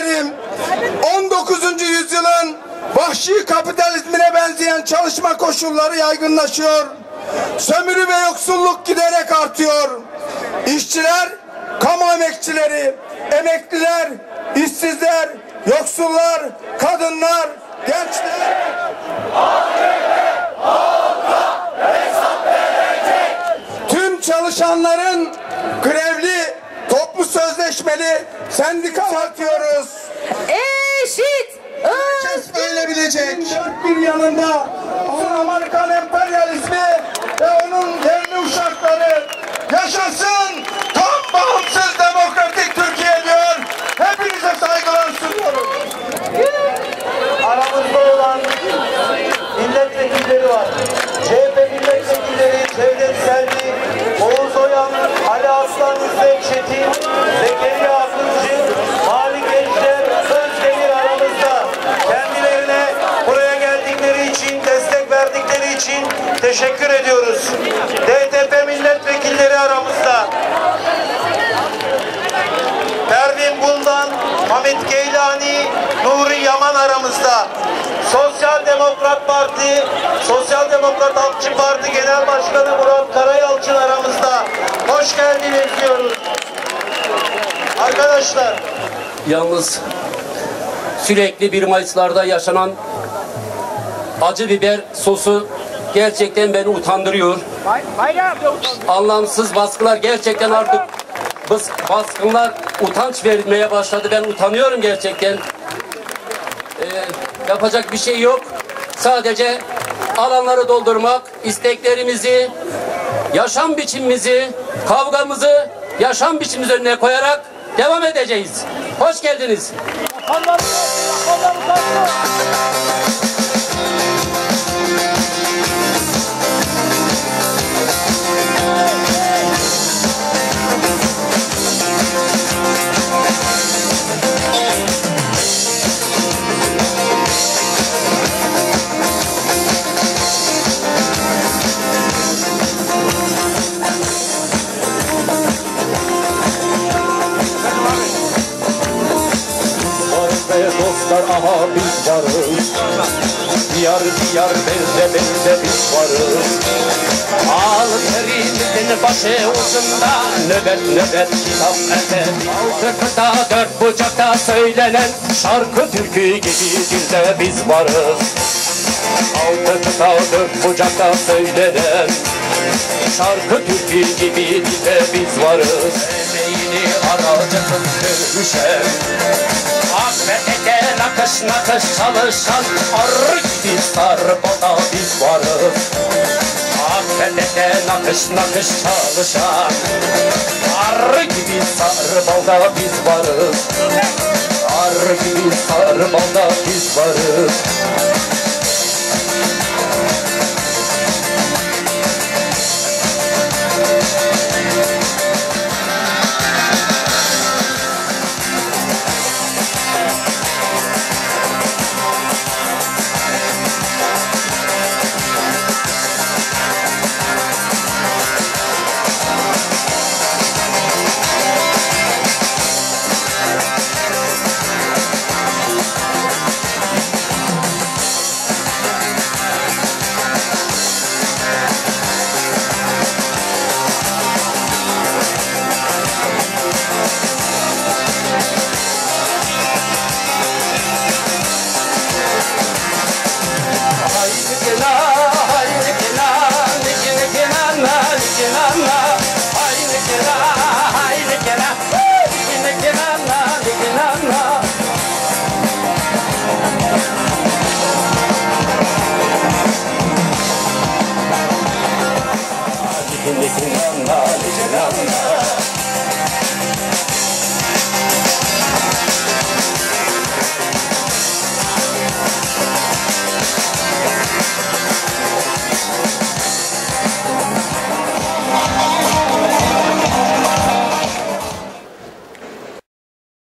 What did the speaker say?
kardeşlerim, 19. yüzyılın vahşi kapitalizmine benzeyen çalışma koşulları yaygınlaşıyor. Sömürü ve yoksulluk giderek artıyor. İşçiler, kamu emekçileri, emekliler, işsizler, yoksullar, kadınlar, gençler tüm çalışanların grevli, toplu sözleşmeli sendika atıyoruz. Eşit. Herkes böyle bilecek. Bir yanında onun Amerikan emperyalizmi ve onun yerli uşakları yaşasın tam bağımsız demokratik Türkiye diyor. Hepinize saygılar sunuyorum. aramızda olan milletvekilleri var. Teşekkür ediyoruz. DTP milletvekilleri aramızda. Pervin Buldan, Hamit Geylani, Nuri Yaman aramızda. Sosyal Demokrat Parti, Sosyal Demokrat Halkçı Parti Genel Başkanı Murat Karayalçın aramızda. Hoş geldiniz diyoruz. Arkadaşlar, Yalnız sürekli 1 Mayıs'larda yaşanan acı biber sosu gerçekten beni utandırıyor. Anlamsız baskılar gerçekten artık bas- baskınlar utanç vermeye başladı. Ben utanıyorum gerçekten. Ee, yapacak bir şey yok. Sadece alanları doldurmak, isteklerimizi, yaşam biçimimizi, kavgamızı yaşam biçimimiz önüne koyarak devam edeceğiz. Hoş geldiniz. Dostlar aha biz varız. Diyar diyar belde belde biz varız. Al terimizin başı ucunda. Nöbet nöbet kitap edebi Altı kıta dört bucakta söylenen Şarkı türkü gibi dilde biz varız. Altı kıta dört bucakta söylenen Şarkı türkü gibi dilde biz varız. Emeğini aracısın düşer Affedete nakış nakış çalışan arı gibi sarboda biz varız. Affedete nakış nakış çalışan arı gibi sarboda biz varız. Arı gibi sarboda biz varız